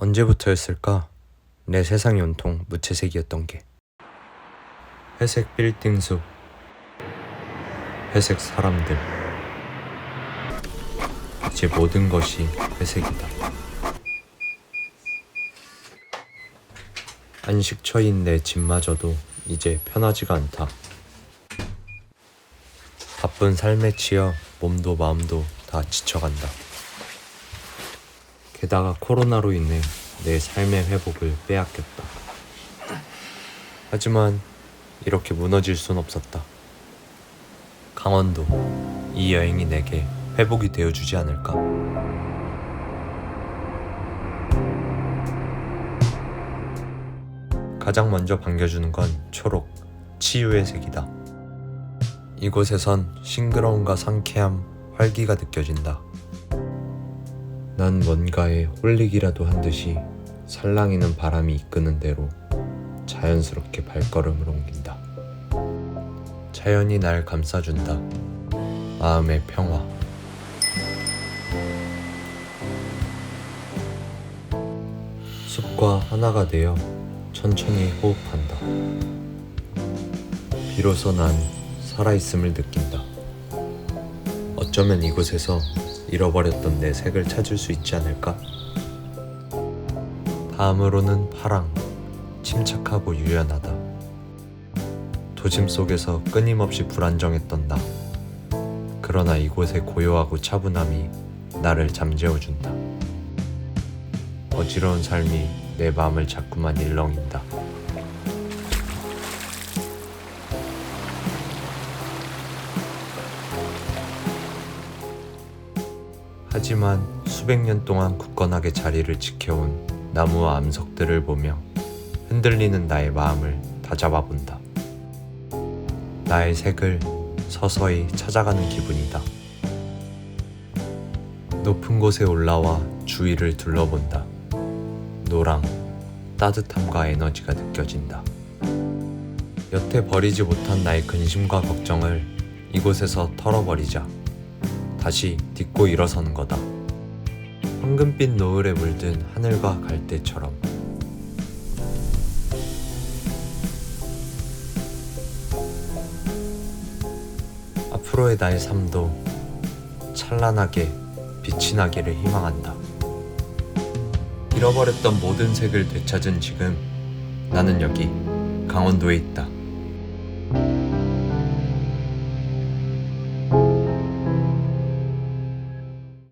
언제부터였을까? 내 세상이 온통 무채색이었던 게. 회색 빌딩 숲, 회색 사람들. 이제 모든 것이 회색이다. 안식처인 내 집마저도 이제 편하지가 않다. 바쁜 삶에 치여 몸도 마음도 다 지쳐간다. 게다가 코로나로 인해 내 삶의 회복을 빼앗겼다. 하지만 이렇게 무너질 순 없었다. 강원도, 이 여행이 내게 회복이 되어주지 않을까? 가장 먼저 반겨주는 건 초록, 치유의 색이다. 이곳에선 싱그러움과 상쾌함, 활기가 느껴진다. 난 뭔가에 홀리기라도 한 듯이 살랑이는 바람이 이끄는 대로 자연스럽게 발걸음을 옮긴다. 자연이 날 감싸준다. 마음의 평화. 숲과 하나가 되어 천천히 호흡한다. 비로소 난 살아있음을 느낀다. 어쩌면 이곳에서 잃어버렸던 내 색을 찾을 수 있지 않을까? 다음으로는 파랑, 침착하고 유연하다. 도심 속에서 끊임없이 불안정했던 나. 그러나 이곳의 고요하고 차분함이 나를 잠재워준다. 어지러운 삶이 내 마음을 자꾸만 일렁인다. 하지만 수백 년 동안 굳건하게 자리를 지켜온 나무와 암석들을 보며 흔들리는 나의 마음을 다잡아 본다. 나의 색을 서서히 찾아가는 기분이다. 높은 곳에 올라와 주위를 둘러본다. 노랑, 따뜻함과 에너지가 느껴진다. 여태 버리지 못한 나의 근심과 걱정을 이곳에서 털어버리자. 다시 딛고 일어서는 거다. 황금빛 노을에 물든 하늘과 갈대처럼. 앞으로의 나의 삶도 찬란하게 빛이 나기를 희망한다. 잃어버렸던 모든 색을 되찾은 지금 나는 여기 강원도에 있다.